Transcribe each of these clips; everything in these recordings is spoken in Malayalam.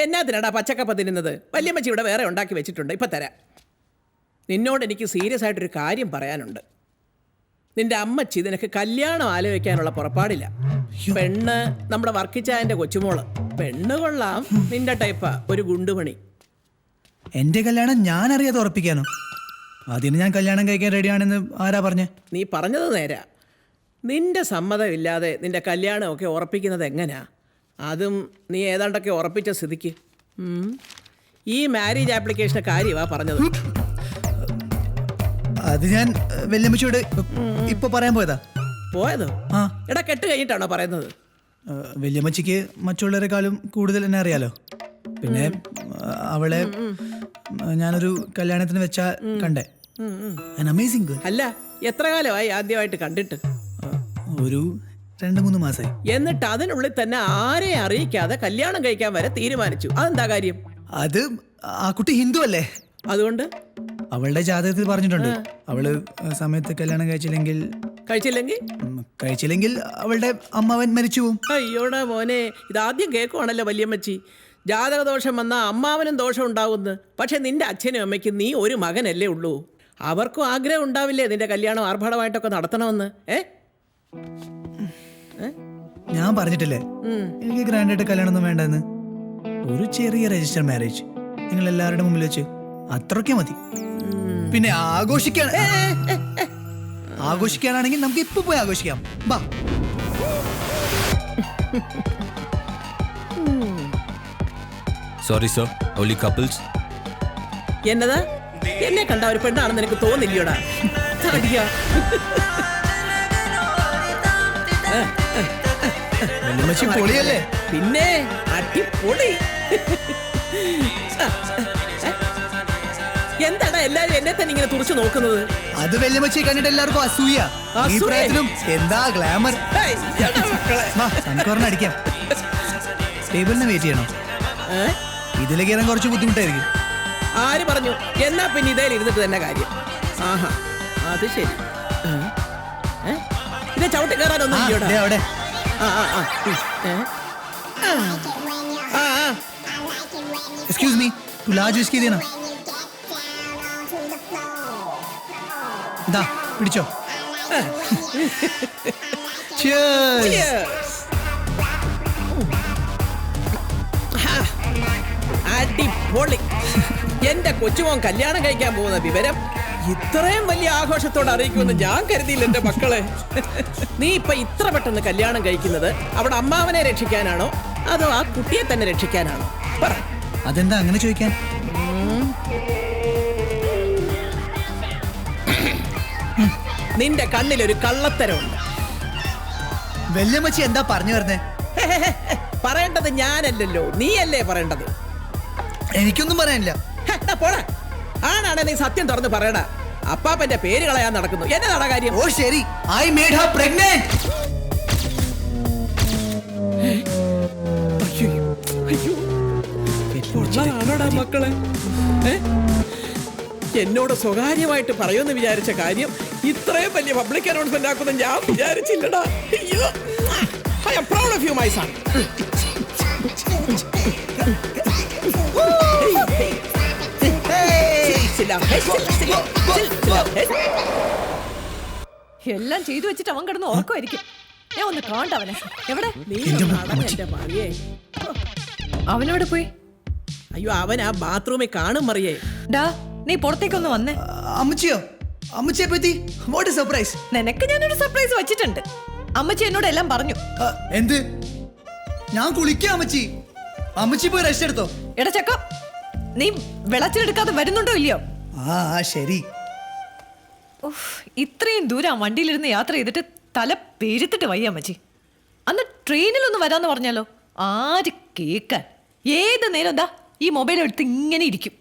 എന്നാത്തിനാടാ പച്ചക്കപ്പ തിന്നുന്നത്? വല്യമ്മച്ചി ഇവിടെ വേറെ ഉണ്ടാക്കി വെച്ചിട്ടുണ്ട്. ഇപ്പം തരാം. നിന്നോട് എനിക്ക് സീരിയസ് ആയിട്ടൊരു കാര്യം പറയാനുണ്ട്. നിന്റെ അമ്മച്ചി നിനക്ക് കല്യാണം ആലോചിക്കാനുള്ള പുറപ്പാടില്ല. പെണ്ണ് നമ്മുടെ വർക്കിച്ചായന്റെ കൊച്ചുമോൾ. പെണ്ണ് കൊള്ളാം. നിന്റെ ടൈപ്പാ ഒരു ഗുണ്ടുമണി. എന്റെ കല്യാണം ഞാൻ അറിയാതെ ഉറപ്പിക്കാനോ? അതിന് ഞാൻ കല്യാണം കഴിക്കാൻ റെഡിയാണെന്ന് ആരാ പറഞ്ഞേ? നീ പറഞ്ഞത് നേരാ. നിന്റെ സമ്മതമില്ലാതെ നിന്റെ കല്യാണമൊക്കെ ഉറപ്പിക്കുന്നത് എങ്ങനെയാ അതും നീ ഏതാണ്ടൊക്കെ ഉറപ്പിച്ച സ്ഥിതിക്ക്. ഈ മാരേജ് ആപ്ലിക്കേഷന്റെ കാര്യമാ പറഞ്ഞത്. അത് ഞാൻ ഏഹ്, വല്യമ്മച്ചിയോട് ഇപ്പൊ പറയാൻ പോയതാ. പോയതോ? ആ. എടാ കെട്ട് കഴിഞ്ഞിട്ടാണോ പറയുന്നത്? വെല്ലമ്മച്ചിക്ക് മറ്റുള്ളവരെക്കാളും കൂടുതൽ എന്നെ അറിയാലോ. പിന്നെ അവളെ ഞാനൊരു കല്യാണത്തിന് വെച്ചാ കണ്ടേ. അമേസിംഗ് അല്ല എത്ര കാലമായി ആദ്യമായിട്ട് കണ്ടിട്ട്? ഒരു രണ്ട് മൂന്ന് മാസമായി എന്നിട്ട് അതിനുള്ളിൽ തന്നെ ആരെ അറിയിക്കാതെ കല്യാണം കഴിക്കാൻ വരെ തീരുമാനിച്ചു. അതെന്താ കാര്യം? അത് ആ കുട്ടി ഹിന്ദു അല്ലേ? അതുകൊണ്ട്? അവളുടെ ജാതകത്തിൽ പറഞ്ഞിട്ടുണ്ട്. അവൾ സമയത്ത് കല്യാണം കഴിച്ചില്ലെങ്കിൽ കഴിച്ചില്ലെങ്കിൽ? കഴിച്ചില്ലെങ്കിൽ അവളുടെ അമ്മാവൻ മരിച്ചു പോവും. അയ്യോടാ മോനെ ഇതാദ്യം കേൾക്കുവാണല്ലോ വല്യമ്മച്ചി. ജാതകദോഷം വന്നാൽ അമ്മാവനും ദോഷം ഉണ്ടാവുമെന്ന് പക്ഷെ നിന്റെ അച്ഛനും അമ്മയ്ക്കും നീ ഒരു മകനല്ലേ ഉള്ളൂ. അവർക്കും ആഗ്രഹം ഉണ്ടാവില്ലേ നിന്റെ കല്യാണം ആർഭാടമായിട്ടൊക്കെ നടത്തണമെന്ന്? ഏ? ഞാൻ പറഞ്ഞിട്ടില്ലേ? എനിക്ക് ഗ്രാൻഡ് ആയിട്ട് കല്യാണം ഒന്നും വേണ്ടെന്ന്. ഒരു ചെറിയ രജിസ്റ്റർ മാരേജ് നിങ്ങൾ എല്ലാവരുടെ മുമ്പിൽ വെച്ച് അത്രയ്ക്ക് മതി. പിന്നെ ആഘോഷിക്കാൻ ആഘോഷിക്കാനാണെങ്കിൽ നമുക്ക് ഇപ്പൊ പോയി ആഘോഷിക്കാം. ബാ. സോറി സർ ഓൺലി കപ്പിൾസ് എന്നതാ? എന്നെ കണ്ട ഒരു പെണ്ണാണെന്ന് എനിക്ക് തോന്നില്ലയോടാ? തടിയാ. വല്യമ്മച്ചി പൊളിയല്ലേ? പിന്നെ അടിപൊളി. എന്താടാ എല്ലാരും എന്നെ തന്നെ ഇങ്ങനെ തുറച്ചു നോക്കുന്നത്? അത് വെല്ലുമച്ചി കണ്ടിട്ട് എല്ലാവർക്കും അസൂയ. ഈ അസൂയ? പ്രായത്തിലും എന്താ ഗ്ലാമർ ഹേയ്, എടാ മക്കളെ. സൺകോറിന് അടിക്കാം. ടേബിളിന് വെയിറ്റ് ചെയ്യണം? ഏ? ഇതിലേക്ക് ഇറങ്ങാൻ കുറച്ച് ബുദ്ധിമുട്ടായിരിക്കും. ആര് പറഞ്ഞു? എന്നാ പിന്നെ ഇതേ ഇരുന്നിട്ട് തന്നെ കാര്യം. ആഹാ അത് ശരി. ഏ? ഏ? ഇത് ചവിട്ടി കയറാനൊന്നും ആ, ഇല്ലയോടാ. ദേ അവിടെ. Excuse me two large whisky देना। ദാ പിടിച്ചോ. അടിപൊളി. എന്റെ കൊച്ചുമോൻ കല്യാണം കഴിക്കാൻ പോകുന്ന വിവരം ഇത്രയും വലിയ ആഘോഷത്തോടെ അറിയിക്കുമെന്ന് ഞാൻ കരുതിയില്ല എന്റെ മക്കളെ. നീ ഇപ്പൊ ഇത്ര പെട്ടെന്ന് കല്യാണം കഴിക്കുന്നത് അവിടെ അമ്മാവനെ രക്ഷിക്കാനാണോ? അതോ ആ കുട്ടിയെ തന്നെ രക്ഷിക്കാനാണോ? പറ. അതെന്താ അങ്ങനെ ചോദിക്കാൻ? നിന്റെ ഒരു കള്ളത്തരമുണ്ട്. വെല്ലമ്മച്ചി എന്താ പറഞ്ഞു വരുന്നേ? പറയേണ്ടത് ഞാനല്ലല്ലോ നീയല്ലേ പറയേണ്ടത്? എനിക്കൊന്നും പറയാനില്ല. പോടാ. ആണാണെ നീ സത്യം തുറന്ന് പറയടാ. അപ്പാപ്പന്റെ പേര് കളയാൻ നടക്കുന്നു. എന്നതാടാ കാര്യം? ഓ ശരി. ഐ മേഡ് ഹർ പ്രഗ്നന്റ് മക്കളെ? എന്നോട് സ്വകാര്യമായിട്ട് പറയുമെന്ന് വിചാരിച്ച കാര്യം ഇത്രയും വലിയ പബ്ലിക് അനൗൺസ്മെന്റ് ആക്കുന്ന ഞാൻ വിചാരിച്ചില്ലടാ. അയ്യോ. I proud of you my son എല്ലാം ചെയ്തു വെച്ചിട്ട് അവൻ കിടന്ന് ഉറക്കമായിരിക്കും. ഞാൻ ഒന്ന് കാണ്ടവനെ എവിടെ? അവനോട് പോയി? അയ്യോ അവൻ ആ ബാത്റൂമിൽ കാണും മറിയേ. ഡാ നീ പുറത്തേക്കൊന്ന് വന്നേ. അമ്മച്ചിയോ? അമ്മച്ചിയെ പറ്റി വാട്ട് സർപ്രൈസ് നിനക്ക് ഞാനൊരു സർപ്രൈസ് വെച്ചിട്ടുണ്ട്. അമ്മച്ചി എന്നോട് എല്ലാം പറഞ്ഞു. എന്ത്? ഞാൻ കുളിക്കാം അമ്മച്ചി. അമ്മച്ചി പോയി റെസ്റ്റ് എടുത്തോ? എടാ ചക്ക. നീ വെളച്ചിലെടുക്കാതെ വരുന്നുണ്ടോ ഇല്ലയോ? ആ ആ, ശരി. ഉഫ്, ഇത്രയും ദൂരം വണ്ടിയിലിരുന്ന് യാത്ര ചെയ്തിട്ട് തല പെരുത്തിട്ട് വയ്യ മജി അന്ന് ട്രെയിനിലൊന്ന് വരാന്ന് പറഞ്ഞാലോ? ആര് കേക്കാൻ? ഏത് നേരം എന്താ ഈ മൊബൈൽ എടുത്ത് ഇങ്ങനെ ഇരിക്കും.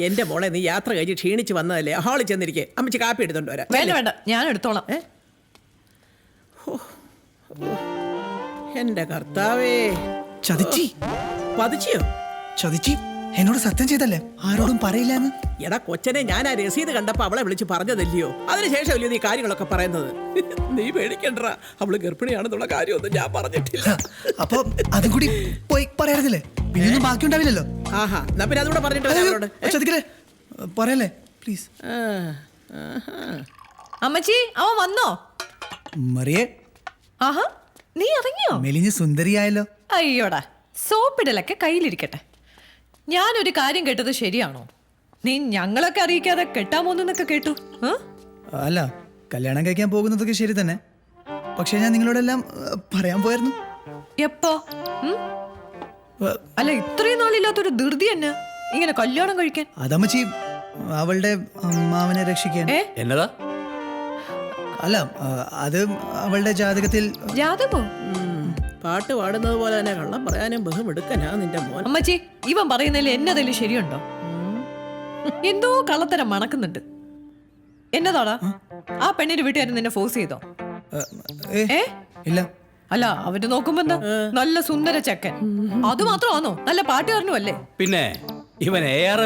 എന്റെ മോളെ നീ യാത്ര കഴിഞ്ഞ് ക്ഷീണിച്ച് വന്നതല്ലേ? ഹാളിൽ ചെന്നിരിക്കെ. അമ്മച്ചി കാപ്പി എടുത്തോണ്ട് വരാം. വേണ്ട വേണ്ട ഞാൻ എടുത്തോളാം. എന്റെ കർത്താവേ. ചതിച്ചി. പതിച്ചിയോ? ചതിച്ചി. എന്നോട് സത്യം ചെയ്തല്ലേ? ആരോടും പറയില്ല എന്ന് എടാ കൊച്ചനെ ഞാൻ ആ രസീത് കണ്ടപ്പോ അവളെ വിളിച്ച് പറഞ്ഞതല്ലയോ? അതിനുശേഷമല്ലയോ നീ കാര്യങ്ങളൊക്കെ പറയുന്നത്? നീ പേടിക്കണ്ട അവൾ ഗർഭിണിയാണെന്നുള്ള കാര്യമൊന്നും ഞാൻ പറഞ്ഞിട്ടില്ല. അപ്പൊ അതും കൂടി പോയി പറയാറില്ലേ? പിന്നെ ബാക്കി ഉണ്ടാവില്ലല്ലോ ആഹാ എന്നാ പിന്നെ അതുകൂടെ പറഞ്ഞിട്ട് പറയല്ലേ പ്ലീസ് അമ്മച്ചി അവൻ വന്നോ? മറിയേ. ആഹാ നീ ഇറങ്ങിയോ? മെലിഞ്ഞ് സുന്ദരിയായല്ലോ. അയ്യോടാ സോപ്പിടലൊക്കെ കയ്യിലിരിക്കട്ടെ. ഞാനൊരു കാര്യം കേട്ടത് ശരിയാണോ? നീ ഞങ്ങളൊക്കെ അറിയിക്കാതെ കെട്ടാൻ പോകുന്നൊക്കെ കേട്ടു? അല്ല കല്യാണം കഴിക്കാൻ പോകുന്നതൊക്കെ ശരി തന്നെ. പക്ഷെ ഞാൻ നിങ്ങളോടെല്ലാം പറയാൻ പോയായിരുന്നു. എപ്പോ? അല്ല ഇത്രയും നാളില്ലാത്തൊരു ധൃതി തന്നെ ഇങ്ങനെ കല്യാണം കഴിക്കാൻ. അതമ്മച്ചി അവളുടെ അമ്മാവനെ രക്ഷിക്കാൻ. എന്നതാ? അല്ല അത് അവളുടെ ജാതകത്തിൽ ജാതകോ. പാട്ട് പാടുന്നത് പോലെ തന്നെ കള്ളം പറയാനും ബഹുമെടുക്കനാ നിന്റെ മോൻ. അമ്മച്ചി ഇവൻ പറയുന്നതിൽ എന്നതിൽ ശരിയുണ്ടോ? എന്തോ കള്ളത്തരം മണക്കുന്നുണ്ട്. എന്നതാടാ? ആ. പെണ്ണിന്റെ വീട്ടുകാരൻ നിന്നെ ഫോഴ്സ് ചെയ്തോ? ഏ, ഇല്ല. അല്ല അവർ നോക്കുമ്പോ എന്താ? നല്ല സുന്ദര ചെക്കൻ. അത് മാത്രമാണോ നല്ല പാട്ടുകാരനും അല്ലേ പിന്നെ ഇവൻ എ ആർ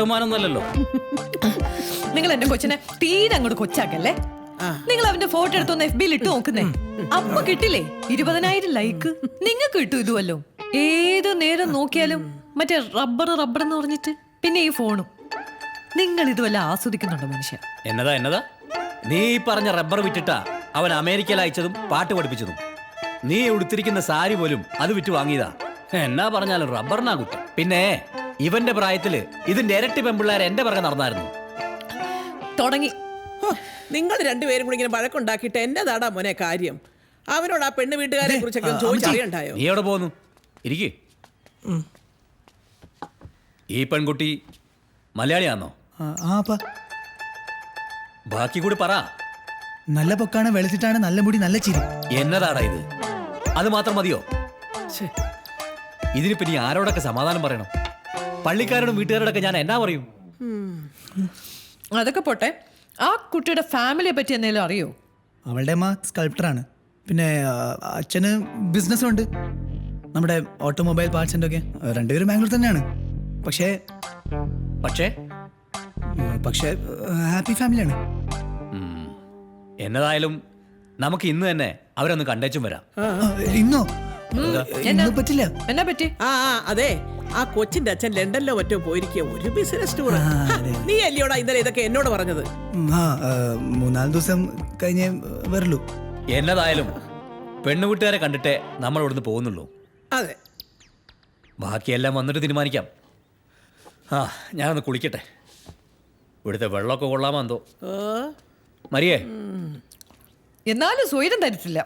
നിങ്ങൾ എന്റെ കൊച്ചിനെ തീരെ അങ്ങോട്ട് കൊച്ചാക്കല്ലേ? നിങ്ങൾ അവന്റെ ഫോട്ടോ എടുത്തൊന്ന് എഫ് ബിയിൽ ഇട്ട് നോക്കുന്നേ. അപ്പൊ കിട്ടില്ലേ? ഇരുപതിനായിരം ലൈക്ക് നിങ്ങൾക്ക് കിട്ടും ഇതുവല്ലോ. ഏത് നേരം നോക്കിയാലും മറ്റേ റബ്ബർ റബ്ബർ എന്ന് പറഞ്ഞിട്ട് പിന്നെ ഈ ഫോണും നിങ്ങൾ ഇതുവല്ല ആസ്വദിക്കുന്നുണ്ടോ മനുഷ്യ? എന്നതാ എന്നതാ? നീ ഈ പറഞ്ഞ റബ്ബർ വിറ്റിട്ടാ അവൻ അമേരിക്കയിൽ അയച്ചതും പാട്ട് പഠിപ്പിച്ചതും. നീ ഉടുത്തിരിക്കുന്ന സാരി പോലും അത് വിറ്റ് വാങ്ങിയതാ. എന്നാ പറഞ്ഞാലും റബ്ബറിനാ കുട്ടി. പിന്നെ ഇവന്റെ പ്രായത്തിൽ ഇതിന്റെ ഇരട്ടി പെമ്പിള്ളേർ എന്റെ പിറകെ നടന്നായിരുന്നു. തുടങ്ങി. നിങ്ങൾ രണ്ടുപേരും കൂടി ഇങ്ങനെ വഴക്കുണ്ടാക്കിയിട്ട് എന്നതാടാ മോനെ കാര്യം? അവനോട് ആ പെണ്ണ് വീട്ടുകാരെ കുറിച്ചൊക്കെ ചോദിച്ചറിയണ്ടായോ നീ എവിടെ പോന്നു? ഇരിക്കേ. ഈ പെൺകുട്ടി മലയാളിയാണോ ആ, ആ അപ്പ. ബാക്കി കൂടി പറ. നല്ല പൊക്കാണ് വെളുത്തിട്ടാണ് നല്ല മുടി നല്ല ചിരി. എന്നതാടാ ഇത്? അത് മാത്രം മതിയോ? ഇതിന് പിന്നെ നീ ആരോടൊക്കെ സമാധാനം പറയണം? പള്ളിക്കാരോടും വീട്ടുകാരോടൊക്കെ ഞാൻ എന്നാ പറയും? അതൊക്കെ പോട്ടെ. ആ കുട്ടിയുടെ ഫാമിലിയെ പറ്റി എന്തെങ്കിലും അറിയോ? അവളുടെ അമ്മ സ്കൾപ്റ്ററാണ് പിന്നെ ആ, അച്ഛന് ബിസിനസ്സുണ്ട് നമ്മുടെ ഓട്ടോമൊബൈൽ പാർട്സിന്റെ ഒക്കെ. രണ്ടുപേരും ബാംഗ്ലൂർ തന്നെയാണ്. പക്ഷേ പക്ഷേ ഉം, പക്ഷേ ഹാപ്പി ഫാമിലിയാണ് ഉം, എന്നതായാലും നമുക്ക് ഇന്ന് തന്നെ അവരൊന്ന് കണ്ടേച്ചും വരാം. ആ, ഇന്നോ? ഇന്ന് പറ്റില്ല. എന്നാ പറ്റി? ആ ആ, അതെ. ആ കൊച്ചിന്റെ അച്ഛൻ ലണ്ടനിലോ മറ്റോ പോയിരിക്കുക ഒരു ബിസിനസ് ടൂർ നീ അല്ലയോടാ ഇന്നലെ ഇതൊക്കെ എന്നോട് പറഞ്ഞത്? ഉം, ആ ആ, മൂന്നാൽ ദിവസം കഴിഞ്ഞേ വരുള്ളൂ. എന്നതായാലും പെണ്ണു വീട്ടുകാരെ കണ്ടിട്ടേ നമ്മൾ ഇവിടുന്ന് പോകുന്നുള്ളൂ. അതെ. ബാക്കിയെല്ലാം വന്നിട്ട് തീരുമാനിക്കാം. ആ ഞാനൊന്ന് കുളിക്കട്ടെ. ഇവിടുത്തെ വെള്ളമൊക്കെ കൊള്ളാമോ എന്തോ Oh. മരിയേ എന്നാലും സ്വൈരം തരത്തില്ല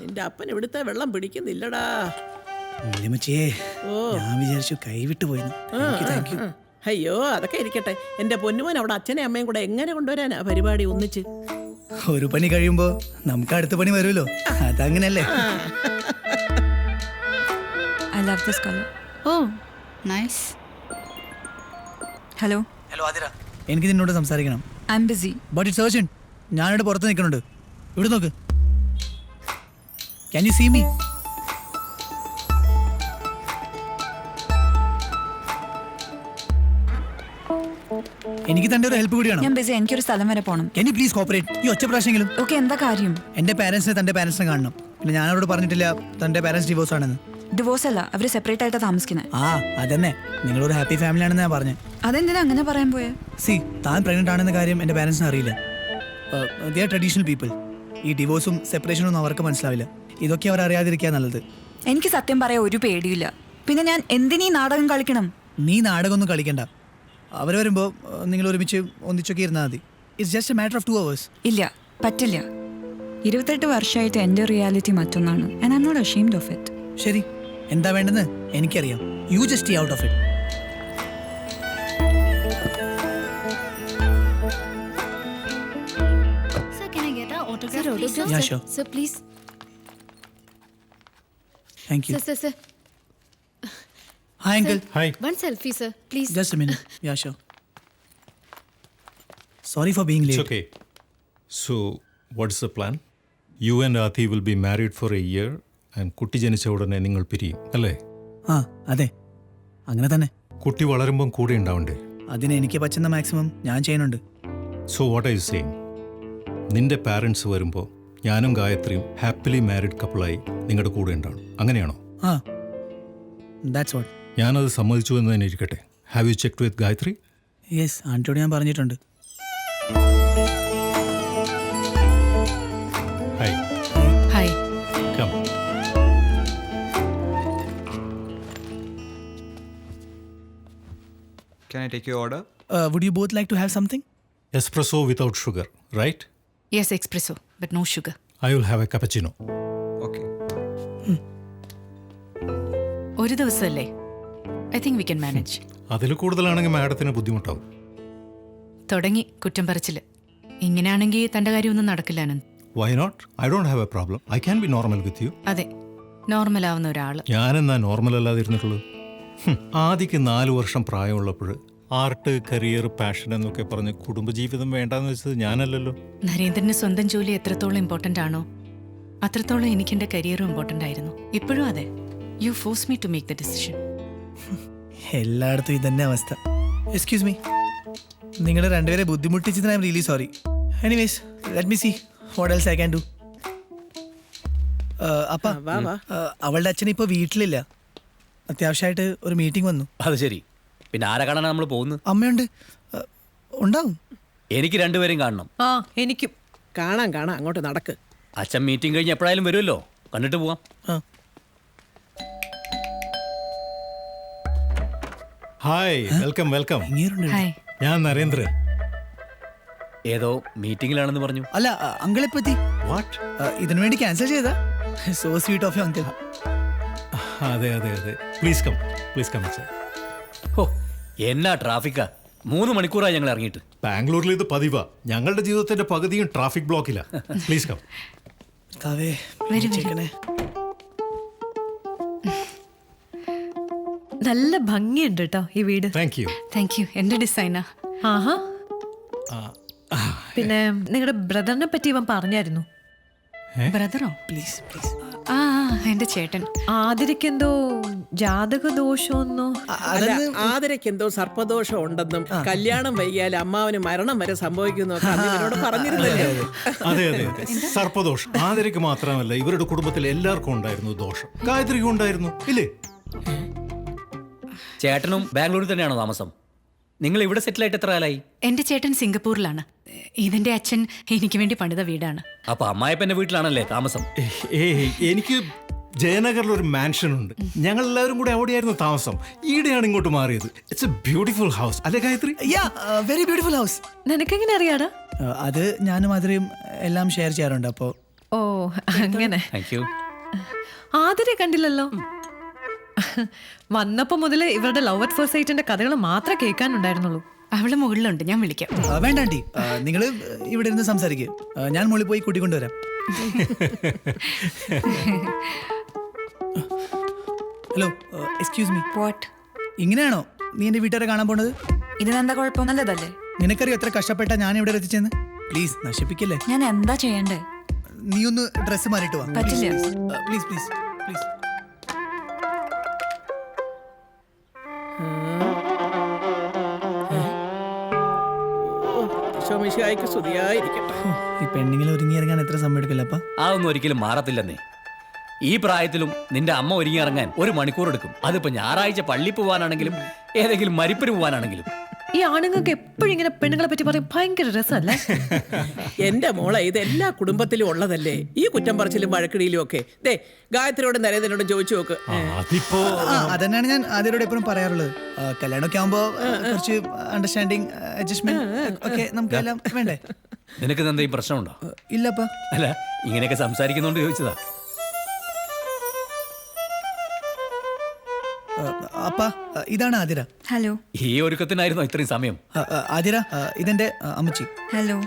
നിന്റെ അപ്പൻ ഇവിടുത്തെ വെള്ളം പിടിക്കുന്നില്ലടാ. വല്യമ്മച്ചിയെ ഞാൻ വിചാരിച്ചു കൈവിട്ടു പോയി അയ്യോ അതൊക്കെ ഇരിക്കട്ടെ. എന്റെ പൊന്നുമോൻ അവിടെ അച്ഛനെ അമ്മയും കൂടെ എങ്ങനെ കൊണ്ടുവരാനാ പരിപാടി ഒന്നിച്ച്? ഒരു പണി കഴിയുമ്പോ നമുക്ക് അടുത്ത പണി വരുമല്ലോ. അതങ്ങനല്ലേ? I love colour oh nice hello hello Athira. എനിക്ക് നിന്നോട് സംസാരിക്കണം. I'm ബിസി ബട്ട് ഇറ്റ്സ് ഞാനിവിടെ പുറത്ത് നിൽക്കുന്നുണ്ട്. ഇവിടെ നോക്ക്. ക്യാൻ യു സീ മീ എനിക്ക് തന്റെ ഒരു ഹെൽപ്പ് കൂടിയാണ്. ഞാൻ ബിസി എനിക്ക് ഒരു സ്ഥലം വരെ പോകണം യു പ്ലീസ് കോപ്പറേറ്റ് ഈ ഒറ്റ പ്രാവശ്യമെങ്കിലും. ഓക്കെ എന്താ കാര്യം? എന്റെ പാരന്റ്സിനെ തന്റെ പാരന്റ്സിനെ കാണണം. പിന്നെ ഞാൻ അവരോട് പറഞ്ഞിട്ടില്ല തന്റെ പാരന്റ്സ് ഡിവോഴ്സ് ആണെന്ന്. ഡിവോഴ്സ് അല്ല അവർ സെപ്പറേറ്റ് ആയിട്ട് താമസിക്കുന്നത് ആ അതന്നെ. നിങ്ങൾ ഒരു ഹാപ്പി ഫാമിലി ആണെന്ന് ഞാൻ പറഞ്ഞു. അതെന്തിനാ അങ്ങനെ പറയാൻ പോയെ? സി താൻ പ്രഗ്നന്റ് ആണെന്ന കാര്യം എന്റെ പാരന്റ്സിന് അറിയില്ല. ദേ ആർ ട്രഡീഷണൽ പീപ്പിൾ ഈ ഡിവോഴ്സും സെപ്പറേഷനും ഒന്നും അവർക്ക് മനസ്സിലാവില്ല. ഇതൊക്കെ അവർ അറിയാതിരിക്കാൻ നല്ലത്. എനിക്ക് സത്യം പറയാൻ ഒരു പേടിയില്ല പിന്നെ ഞാൻ എന്തിനീ നാടകം കളിക്കണം? നീ നാടകമൊന്നും കളിക്കണ്ട. അവർ വരുമ്പോൾ നിങ്ങൾ ഒരുമിച്ച് ഒന്നിച്ചൊക്കെ ഇരുന്നാൽ മതി. It's just a matter of two hours ഇല്ല പറ്റില്ല. ഇരുപത്തെട്ട് വർഷമായിട്ട് എന്റെ റിയാലിറ്റി മറ്റൊന്നാണ് and I not ashamed of it ശരി എന്താ വേണ്ടെന്ന് എനിക്കറിയാം. You just out of it Sir, autograph, please? Yeah, sure. Sir, please. Thank you Sir, sir, sir. Hi uncle Sir, One selfie, sir. Please. Just a minute yeah so sorry for late. It's late okay. So, what's the plan? You and Athi will be married for a year and കുട്ടി ജനിച്ച ഉടനെ നിങ്ങൾ പിരിയും അല്ലേ ആ അതെ അങ്ങനെ തന്നെ കുട്ടി വളരുമ്പം കൂടെ ഉണ്ടാവണ്ടേ അതിന് എനിക്ക് പറ്റുന്ന മാക്സിമം ഞാൻ ചെയ്യുന്നുണ്ട് സോ വാട്ട് ഐ സെയിം നിന്റെ പാരൻസ് വരുമ്പോൾ ഞാനും ഗായത്രിയും ഹാപ്പിലി മാരിഡ് കപ്പിളായി നിങ്ങളുടെ കൂടെ ഉണ്ടാവും അങ്ങനെയാണോ? ആ. ദാറ്റ്സ് വാട്ട് ഞാനത് സമ്മതിച്ചു എന്ന് തന്നെ ഇരിക്കട്ടെ. Have you check with Gayatri? Yes ആന്റിയോട് ഞാൻ പറഞ്ഞിട്ടുണ്ട്. Hi hi come Can I take your order? Uh, would you both like to have something? Espresso without sugar, right Yes, espresso, but no sugar. I will have a cappuccino. Okay. ഒരു ദിവസമല്ലേ I think we can manage അതിൽ കൂടുതലാണെങ്കിൽ മാഡത്തിന് ബുദ്ധിമുട്ടാവും. തുടങ്ങി കുറ്റം പറച്ചിൽ. ഇങ്ങനെയാണെങ്കിൽ തന്റെ കാര്യമൊന്നും നടക്കില്ല Ananth why not I don't have a problem I can be normal with you അതെ നോർമൽ ആവുന്ന ഒരാൾ ഞാനെന്നാ നോർമൽ അല്ലാതിരുന്നിട്ടുള്ളൂ ഹും, ആദിക്ക് നാല് വർഷം പ്രായമുള്ളപ്പോൾ ആർട്ട് കരിയർ പാഷൻ എന്നൊക്കെ പറഞ്ഞ് കുടുംബജീവിതം വേണ്ടെന്ന് വെച്ചത് ഞാനല്ലല്ലോ. നരേന്ദ്രന് സ്വന്തം ജോലി എത്രത്തോളം ഇമ്പോർട്ടന്റ് ആണോ അത്രത്തോളം എനിക്ക് എന്റെ കരിയറും ഇമ്പോർട്ടന്റ് ആയിരുന്നു. ഇപ്പോഴും അതെ. You force me to make the decision എല്ലായിടത്തും ഇതന്നെ അവസ്ഥ. എക്സ്ക്യൂസ് മീ നിങ്ങൾ രണ്ടുപേരെ ബുദ്ധിമുട്ടിച്ചതിന് I am really sorry anyways let me see what else I can do അപ്പ വാ വാ. അവളുടെ അച്ഛൻ ഇപ്പോൾ വീട്ടിലില്ല. അത്യാവശ്യമായിട്ട് ഒരു മീറ്റിംഗ് വന്നു. അത് ശരി. പിന്നെ ആരെ കാണാൻ നമ്മൾ പോകുന്നത്? അമ്മയുണ്ട്. ഉണ്ടാവും. എനിക്ക് രണ്ടുപേരും കാണണം. ആ എനിക്കും. കാണാം കാണാം. അങ്ങോട്ട് നടക്ക്. അച്ഛൻ മീറ്റിംഗ് കഴിഞ്ഞ് എപ്പോഴായാലും വരുമല്ലോ? കണ്ടിട്ട് പോവാം. ആ. ഹായ് വെൽക്കം വെൽക്കം ഹായ് ഞാൻ നരേന്ദ്രൻ. ഏതോ മീറ്റിംഗിലാണെന്ന് പറഞ്ഞു. അല്ല അങ്കിളെ പറ്റി. വാട്ട് ഇതിനു വേണ്ടി ക്യാൻസൽ ചെയ്താ so sweet of you uncle. അതെ അതെ അതെ. Please come please come oh എന്നാ ട്രാഫിക്കാ? മൂന്ന് മണിക്കൂറായി ഞങ്ങൾ ഇറങ്ങിയിട്ട്. ബാംഗ്ലൂരിൽ ഇത് പതിവാ. ഞങ്ങളുടെ ജീവിതത്തിന്റെ പകുതിയും ട്രാഫിക് ബ്ലോക്കില്ല പ്ലീസ് കം നല്ല ഭംഗിയുണ്ട് കേട്ടോ ഈ വീട്. താങ്ക് യു താങ്ക് യു എന്റെ ഡിസൈനാ ആഹാ. പിന്നെ നിങ്ങളുടെ ബ്രദറിനെ പറ്റി ഇവൻ പറഞ്ഞായിരുന്നു. ബ്രദറോ പ്ലീസ് പ്ലീസ് ആ എന്റെ ചേട്ടൻ. ആതിരക്കെന്തോ ജാതക ദോഷമൊന്നോ അല്ല ആതിരയ്ക്ക് എന്തോ സർപ്പദോഷം ഉണ്ടെന്നും കല്യാണം വൈകിയാൽ അമ്മാവന് മരണം വരെ സംഭവിക്കുന്നു പറഞ്ഞിരുന്നല്ലേ? അതെ അതെ അതെ. സർപ്പദോഷം. ആതിരയ്ക്ക് മാത്രമല്ല ഇവരുടെ കുടുംബത്തിൽ എല്ലാവർക്കും ഉണ്ടായിരുന്നു ദോഷം. ഗായത്രിക്കും ഉണ്ടായിരുന്നു ഇല്ലേ? ചേട്ടനും ബാംഗ്ലൂരിൽ തന്നെയാണോ താമസം? നിങ്ങൾ ഇവിടെ സെറ്റിൽ ആയിട്ട് എത്ര കാലായി? എന്റെ ചേട്ടൻ സിംഗപ്പൂരിലാണ്. ഇതിന്റെ അച്ഛൻ എനിക്ക് വേണ്ടി പണിത വീടാണ്. അപ്പൊ അമ്മായപ്പന്റെ വീട്ടിലാണല്ലേ താമസം? ഏയ് എനിക്ക് ജയനഗറിൽ ഒരു മാൻഷൻ ഉണ്ട്. ഞങ്ങൾ എല്ലാവരും കൂടെ അവിടെയായിരുന്നു താമസം? ഈടെയാണ് ഇങ്ങോട്ട് മാറിയത്. ഇറ്റ്സ് എ ബ്യൂട്ടിഫുൾ ഹൗസ് അല്ലേ Gayatri? Yeah very beautiful house നിനക്കെങ്ങനെ അറിയാടാ? അത് ഞാനും അതിരെയും എല്ലാം ഷെയർ ചെയ്യാറുണ്ട് അപ്പോ ഓ അങ്ങനെ. ആതിരെ കണ്ടില്ലല്ലോ? വന്നപ്പോ മുതൽ ഇവരുടെ ലവ് അറ്റ് ഫസ്റ്റ് സൈറ്റിന്റെ കഥകൾ മാത്രമേ കേൾക്കാനുണ്ടായിരുന്നുള്ളൂ. അവൾ മുകളിലുണ്ട് ഞാൻ വിളിക്കാം. വേണ്ട ആന്റി നിങ്ങൾ ഇവിടെ ഇരുന്ന് സംസാരിക്കുക ഞാൻ മുകളിൽ പോയി കൂട്ടിക്കൊണ്ടുവരാം. ഹലോ എക്സ്ക്യൂസ് മീ വാട്ട് ഇങ്ങനെയാണോ നീ എന്റെ വീട്ടുകാരെ കാണാൻ പോണത്? ഇതിനെന്താ കുഴപ്പം? നല്ലതല്ലേ? നിനക്കറിയോ എത്ര കഷ്ടപ്പെട്ട ഞാൻ ഇവിടെ എത്തിച്ചെന്ന്? പ്ലീസ് നശിപ്പിക്കല്ലേ? ഞാൻ എന്താ ചെയ്യണ്ടേ? നീ ഒന്ന് ഡ്രസ്സ് മാറിയിട്ട് വാ. പറ്റില്ല. പ്ലീസ് പ്ലീസ് പ്ലീസ് ശോമിശായിക്ക് സ്തുതിയായിരിക്കട്ടെ. ഈ പെണ്ണിങ്ങനെ ഒരുങ്ങിയിറങ്ങാൻ എത്ര സമയം എടുക്കില്ല അപ്പ അതൊന്നും ഒരിക്കലും മാറത്തില്ലെന്നേ ഈ പ്രായത്തിലും നിന്റെ അമ്മ ഒരുങ്ങിയിറങ്ങാൻ ഒരു മണിക്കൂർ എടുക്കും അതിപ്പോ ഞായറാഴ്ച പള്ളി പോവാനാണെങ്കിലും ഏതെങ്കിലും മരിപ്പിന് പോവാനാണെങ്കിലും. ഈ ആണുങ്ങൾക്ക് എപ്പോഴും ഇങ്ങനെ പെണ്ണുങ്ങളെ പറ്റി പറയും ഭയങ്കര രസമല്ലേ? എന്റെ മോളെ ഇത് എല്ലാ കുടുംബത്തിലും ഉള്ളതല്ലേ? ഈ കുറ്റം പറച്ചിലും വഴക്കിടിയിലും ഒക്കെ. ദേ ഗായത്രിയോടും നരേന്ദ്രനോടും ചോദിച്ചു നോക്ക്. അതിപ്പോ അതന്നെയാണ് ഞാൻ ആദ്യരോട് എപ്പോഴും പറയാറുള്ളത്. ആ, കല്യാണമൊക്കെ ആകുമ്പോ കുറച്ച് അണ്ടർസ്റ്റാൻഡിങ് അഡ്ജസ്റ്റ്മെന്റ് ഒക്കെ നമുക്ക് എല്ലാം വേണ്ടേ? നിനക്ക് എന്തെങ്കിലും പ്രശ്നമുണ്ടോ? ഇല്ലപ്പാ. അല്ല ഇങ്ങനെയൊക്കെ സംസാരിക്കുന്നോണ്ട് ചോദിച്ചതാ. അപ്പ ഇതാണ് ആതിര. ഹലോ. ഈ ഒരുക്കത്തിനായിരുന്നു ഇത്രയും സമയം. ആതിര ഇതെന്റെ അമ്മച്ചി. ഹലോ.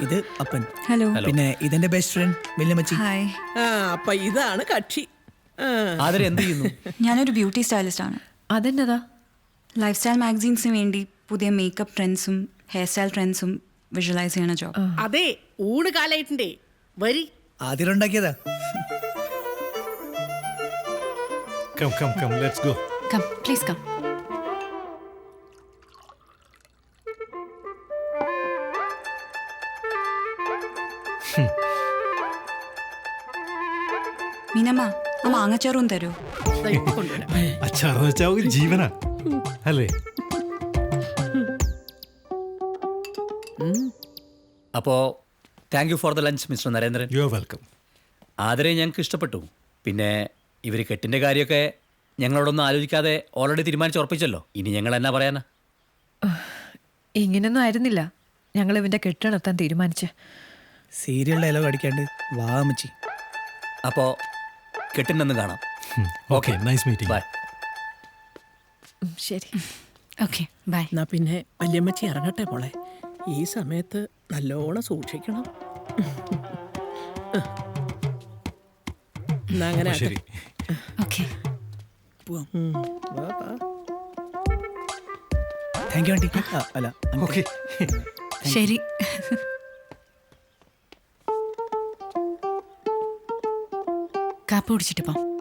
ഇത് അപ്പൻ. ഹലോ. പിന്നെ ഇതെന്റെ ബെസ്റ്റ് ഫ്രണ്ട് വല്യമ്മച്ചി. ഹായ്. അപ്പ ഇതാണ് കക്ഷി. ആതിര ആദരം എന്ത് ചെയ്യുന്നു? ഞാനൊരു ബ്യൂട്ടി സ്റ്റൈലിസ്റ്റ് ആണ്. അതെന്നതാ? ലൈഫ് സ്റ്റൈൽ മാഗസീൻസിന് വേണ്ടി പുതിയ മേക്കപ്പ് ട്രെൻഡ്സും ഹെയർ സ്റ്റൈൽ ട്രെൻഡ്സും വിഷ്വലൈസ് ചെയ്യണ ജോബ് അതെ ഊണ് കാലായിട്ടുണ്ട്. വരി. ആതിര ഉണ്ടാക്കിയതാ. Come come come let's go come please come Meenamma ആ മാങ്ങച്ചാറും തരൂ. അച്ചാറെന്ന് വെച്ചാൽ അവൾക്ക് ജീവനാ. അല്ലേ? അപ്പോ thank you for the lunch mister Narendran you are welcome ആദരെ ഞങ്ങൾക്ക് ഇഷ്ടപ്പെട്ടു പിന്നെ ഇവർ കെട്ടിന്റെ കാര്യമൊക്കെ ഞങ്ങളോടൊന്നും ആലോചിക്കാതെ ഓൾറെഡി തീരുമാനിച്ച് ഉറപ്പിച്ചല്ലോ. ഇനി ഞങ്ങൾ എന്നാ പറയാനാ? ഇങ്ങനൊന്നും ആയിരുന്നില്ല. ഞങ്ങൾ ഇവന്റെ കെട്ടിടത്താൻ തീരുമാനിച്ച്. സീരിയൽ ഡയലോഗ് അടിക്കാണ്ട് വാ അപ്പോ കെട്ടിനൊന്നും കാണാം. ഓക്കെ നൈസ് മീറ്റിംഗ് ബൈ ഉം, ശരി. ഓക്കെ ബൈ എന്നാ പിന്നെ വല്യമ്മച്ചി ഇറങ്ങട്ടെ പോളെ ഈ സമയത്ത് നല്ലോണം സൂക്ഷിക്കണം. എന്നാ അങ്ങനെ ആട്ടെ. ഓക്കെ. ഉം, വാ, വാ. താങ്ക് യു ആന്റി ആ, അല്ല ഓക്കെ ശരി. കാപ്പ് കുടിച്ചിട്ട് പോം.